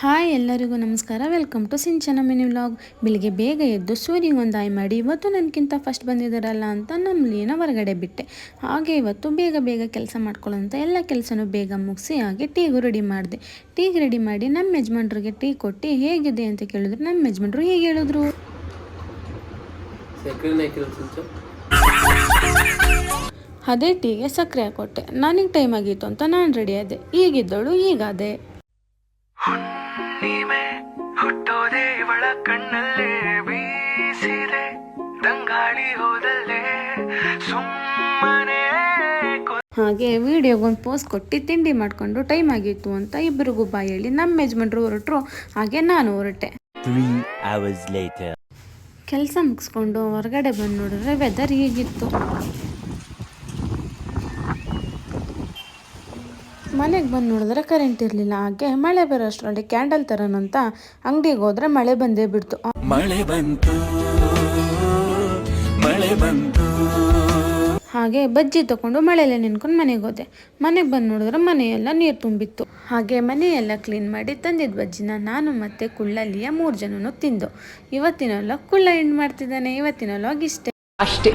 Hi ಎಲ್ಲರಿಗೂ ನಮಸ್ಕಾರ. Welcome to Sinchana mini vlog ಬೆಳಿಗ್ಗೆ ಬೇಗ ಎದ್ದು ಸೂರ್ಯಗೆ ಒಂದು ಆಯ್ ಮಾಡಿ ಇವತ್ತು ನನಗಿಂತ ಫಸ್ಟ್ ಬಂದಿದ್ದಾರಲ್ಲ ಅಂತ ನಮ್ಮ ಲೀನ ಹೊರಗಡೆ ಬಿಟ್ಟೆ. ಹಾಗೆ ಇವತ್ತು ಬೇಗ ಬೇಗ ಕೆಲಸ ಮಾಡ್ಕೊಳ್ಳೋಂಥ ಎಲ್ಲ ಕೆಲಸನೂ ಬೇಗ ಮುಗಿಸಿ ಹಾಗೆ ಟೀಗೂ ರೆಡಿ ಮಾಡಿದೆ. ಟೀಗೆ ರೆಡಿ ಮಾಡಿ ನಮ್ಮ ಯಜಮಾನ್ರಿಗೆ ಟೀ ಕೊಟ್ಟು ಹೇಗಿದೆ ಅಂತ ಕೇಳಿದ್ರು ನಮ್ಮ ಯಜಮಾನ್ರು ಹೇಗೆ ಹೇಳಿದ್ರು. ಅದೇ ಟೀಗೆ ಸಕ್ಕರೆ ಹಾಕೊಟ್ಟೆ. ನನಗೆ ಟೈಮ್ ಆಗಿತ್ತು ಅಂತ ನಾನು ರೆಡಿ ಆದೆ. ಈಗಿದ್ದಳು ಈಗಾದೆ ಹುಣ್ಣಿಮೆ ಹುಟ್ಟೋದೆ ಇವಳ ಕಣ್ಣಲ್ಲೇ ಬೀಸಿದೆ. ದಂಗಾಳಿ ಹೋದಲ್ಲೇ ಸುಮ್ಮನೆ ಹಾಗೆ ವಿಡಿಯೋಗೊಂದು ಪೋಸ್ಟ್ ಕೊಟ್ಟು ತಿಂಡಿ ಮಾಡಿಕೊಂಡು ಟೈಮ್ ಆಗಿತ್ತು ಅಂತ ಇಬ್ಬರಿಗೂ ಬಾಯಿ ಹೇಳಿ ನಮ್ಮ ಯಜಮಾನ್ರು ಹೊರಟರು. ಹಾಗೆ ನಾನು ಹೊರಟೆ. Three hours later. ಕೆಲಸ ಮುಗಿಸ್ಕೊಂಡು ಹೊರಗಡೆ ಬಂದು ನೋಡಿದ್ರೆ ವೆದರ್ ಹೀಗಿತ್ತು. ಮನೆಗೆ ಬಂದು ನೋಡಿದ್ರೆ ಕರೆಂಟ್ ಇರಲಿಲ್ಲ. ಹಾಗೆ ಮಳೆ ಬರೋ ಅಷ್ಟರಲ್ಲಿ ಕ್ಯಾಂಡಲ್ ತರೋಣಂತ ಅಂಗಡಿಗೆ ಹೋದ್ರೆ ಮಳೆ ಬಂದೇ ಬಿಡ್ತು. ಮಳೆ ಬಂತು ಮಳೆ ಬಂತು. ಹಾಗೆ ಬಜ್ಜಿ ತಗೊಂಡು ಮಳೆಯಲ್ಲೇ ನಿಂತ್ಕೊಂಡು ಮನೆಗೆ ಹೋದೆ. ಮನೆಗೆ ಬಂದು ನೋಡಿದ್ರೆ ಮನೆಯೆಲ್ಲ ನೀರು ತುಂಬಿತ್ತು. ಹಾಗೆ ಮನೆಯೆಲ್ಲ ಕ್ಲೀನ್ ಮಾಡಿ ತಂದಿದ್ದ ಬಜ್ಜಿನ ನಾನು ಮತ್ತೆ ಕುಳ್ಳಲ್ಲಿಯ ಮೂರು ಜನನು ತಿಂದು. ಇವತ್ತಿನ vlog ಕುಳ್ಳ ಎಂಡ್ ಮಾಡ್ತಿದ್ದಾನೆ. ಇವತ್ತಿನ ಲಾಗ್ ಇಷ್ಟೇ. ಅಷ್ಟೇ.